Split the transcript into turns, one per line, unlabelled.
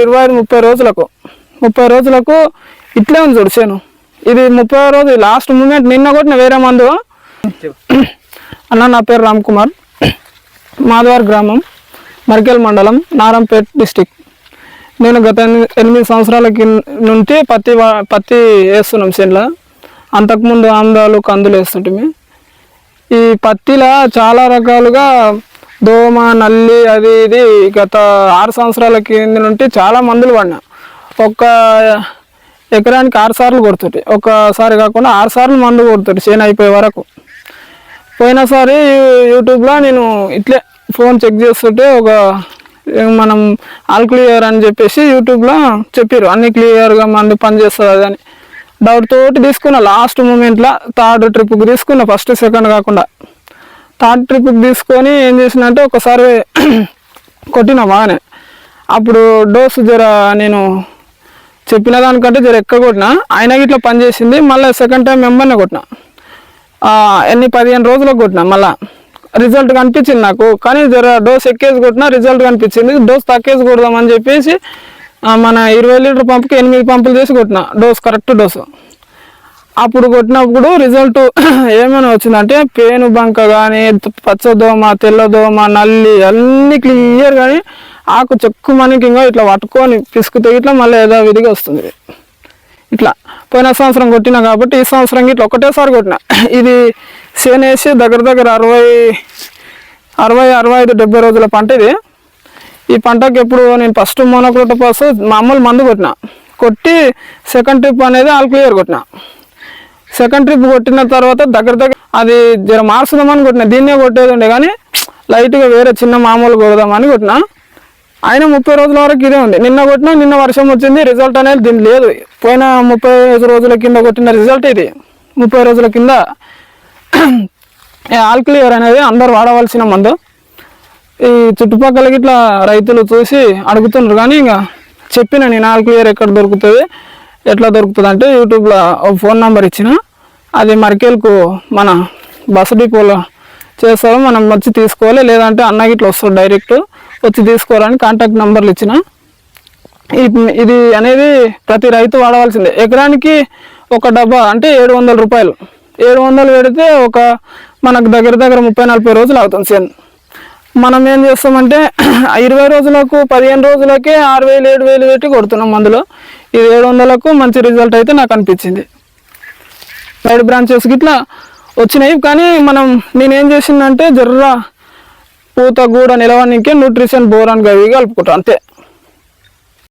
ఇరవై ఐదు ముప్పై రోజులకు. ముప్పై రోజులకు ఇట్లే ఉంది చూడు చేను. ఇది ముప్పై రోజు లాస్ట్ మూమెంట్ నిన్న కొట్టిన వేరే మందు. అన్న నా పేరు రామ్ కుమార్. మాధవార్ గ్రామం మరికెల్ మండలం నారంపేట్ డిస్టిక్. నేను గత ఎనిమిది సంవత్సరాల నుండి పత్తి పత్తి వేస్తున్నాం చేనులో. అంతకుముందు ఆంధ్రాలు కందులు వేస్తుంటిమి. ఈ పత్తిలో చాలా రకాలుగా దోమ నల్లి అది ఇది గత ఆరు సంవత్సరాల కింద నుండి చాలా మందులు పడినా ఒక్క ఎకరానికి ఆరు సార్లు కొడుతుంది ఒక్కసారి కాకుండా ఆరు సార్లు మందు కొడుతుంది చేను అయిపోయే వరకు. పోయినసారి యూట్యూబ్లో నేను ఇట్లే ఫోన్ చెక్ చేస్తుంటే ఒక మనం ఆల్ క్లియర్ అని చెప్పేసి యూట్యూబ్లో చెప్పారు అన్ని క్లియర్గా మందు పనిచేస్తుంది అని. డౌట్ తోటి తీసుకున్న. లాస్ట్ మూమెంట్లో థర్డ్ ట్రిప్కి తీసుకున్న. ఫస్ట్ సెకండ్ కాకుండా. థర్డ్ ట్రిప్కి తీసుకొని ఏం చేసినంటే ఒకసారి కొట్టిన బాగానే అప్పుడు డోస్ జర నేను చెప్పిన దానికంటే జర ఎక్కువ కొట్టిన అయినా ఇట్లా పనిచేసింది మళ్ళీ సెకండ్ టైం మెంబర్నే కొట్టిన. ఎన్ని పదిహేను రోజులకు కొట్టిన మళ్ళీ. రిజల్ట్ కనిపించింది నాకు కానీ జర డోస్ ఎక్కేసి కొట్టినా రిజల్ట్ కనిపించింది. డోస్ తక్కేసి కొడదామని చెప్పేసి మన ఇరవై లీటర్ పంపుకి ఎనిమిది పంపులు చేసి కొట్టిన డోస్ కరెక్ట్ డోసు. అప్పుడు కొట్టినప్పుడు రిజల్ట్ ఏమైనా వచ్చిందంటే పేను బంక కానీ పచ్చదోమ తెల్లదోమ నల్లి అన్నీ క్లియర్ కానీ ఆకు చెక్కు మనకి ఇంకా ఇట్లా పట్టుకొని పిసుకుతే ఇట్లా మళ్ళీ యథావిధిగా వస్తుంది. ఇట్లా పోయిన సంవత్సరం కొట్టినా కాబట్టి ఈ సంవత్సరం ఇట్లా ఒకటేసారి కొట్టిన. ఇది సేనేసి దగ్గర దగ్గర అరవై అరవై అరవై ఐదు డెబ్బై రోజుల పంట ఇది. ఈ పంటకి ఎప్పుడు నేను ఫస్ట్ మోనోక్రోటోపాస్ మామూలు మందు కొట్టిన. కొట్టి సెకండ్ ట్రిప్ అనేది ఆల్ క్లియర్ కొట్టిన. సెకండ్ ట్రిప్ కొట్టిన తర్వాత దగ్గర దగ్గర అది జర మార్చుదామని కొట్టిన. దీన్నే కొట్టేది ఉండే కానీ లైట్గా వేరే చిన్న మామూలు కొడదామని కొట్టిన. అయినా ముప్పై రోజుల వరకు ఇదే ఉంది. నిన్న కొట్టినా నిన్న వర్షం వచ్చింది. రిజల్ట్ అనేది దీని లేదు. పోయిన ముప్పై రోజుల కింద కొట్టిన రిజల్ట్ ఇది. ముప్పై రోజుల కింద ఆల్ క్లియర్ అనేది అందరు వాడవలసిన మందు. ఈ చుట్టుపక్కల ఇట్లా రైతులు చూసి అడుగుతున్నారు. కానీ ఇంకా చెప్పిన నేను ఆల్ క్లియర్ ఎక్కడ దొరుకుతుంది ఎట్లా దొరుకుతుంది అంటే యూట్యూబ్లో ఒక ఫోన్ నెంబర్ ఇచ్చిన. అది మరికేల్కు మన బస్ డిపోలో చేస్తారు మనం వచ్చి తీసుకోవాలి. లేదంటే అన్న ఇట్లా వస్తుంది డైరెక్ట్ వచ్చి తీసుకోవాలని కాంటాక్ట్ నెంబర్లు ఇచ్చిన. ఇది- ఇది అనేది ప్రతి రైతు వాడవలసిందే. ఎకరానికి ఒక డబ్బా అంటే ఏడు వందల రూపాయలు. ఏడు వందలు పెడితే ఒక మనకు దగ్గర దగ్గర ముప్పై నలభై రోజులు అవుతుంది సేన్. మనం ఏం చేస్తామంటే ఇరవై రోజులకు పదిహేను రోజులకే ఆరు వేలు ఏడు వేలు పెట్టి కొడుతున్నాం మందులో. ఇది ఏడు వందలకు మంచి రిజల్ట్ అయితే నాకు అనిపించింది. సైడ్ బ్రాంచెస్కి ఇట్లా వచ్చినాయి. కానీ మనం నేనేం చేసిందంటే జర్ర పూత గూడ నిలవడానికి న్యూట్రిషన్ బోరాన్ గవి కలుపుకుంటాను అంతే.